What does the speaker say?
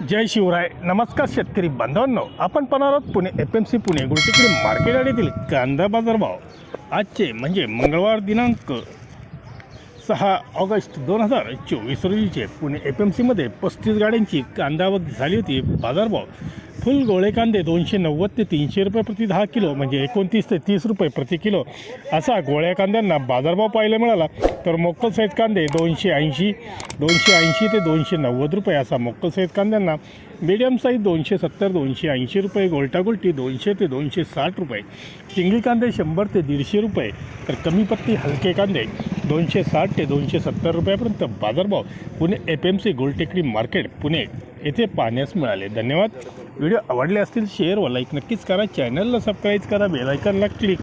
जय शिवराय. नमस्कार शेतकरी बांधवांनो. आपण पाहणार आहोत Pune F M C Pune Gultekdi market यार्डातील कांदा बाजारभाव. आजचे म्हणजे मंगळवार दिनांक सहा ऑगस्ट दोन हजार चोवीस रोजीचे पुणे एफ एम सीमध्ये पस्तीस गाड्यांची कांदावत झाली होती. बाजारभाव फुल गोळे कांदे दोनशे नव्वद ते तीनशे रुपये प्रति दहा किलो म्हणजे एकोणतीस ते तीस रुपये प्रति किलो. असा गोळ्या कांद्यांना बाजारभाव पाहायला मिळाला तर मोक्कल साईज कांदे दोनशे ऐंशी दोनशे ऐंशी ते दोनशे नव्वद रुपये असा मोक्कल साईज कांद्यांना मीडियम साईज दोनशे सत्तर दोनशे ऐंशी रुपये गोलटागोलटी दोनशे ते दोनशे साठ रुपये. चिंगळी कांदे शंभर ते दीडशे रुपये तर कमी पत्ती हलके कांदे दोनशे साठ ते दोनशे सत्तर रुपयापर्यंत बाजारभाव Pune F M C Gultekdi market Pune येथे पाहण्यास मिळाले. धन्यवाद. व्हिडिओ आवडले असतील शेअर व लाईक नक्कीच करा. चॅनलला सबस्क्राईब करा. बेलायकनला क्लिक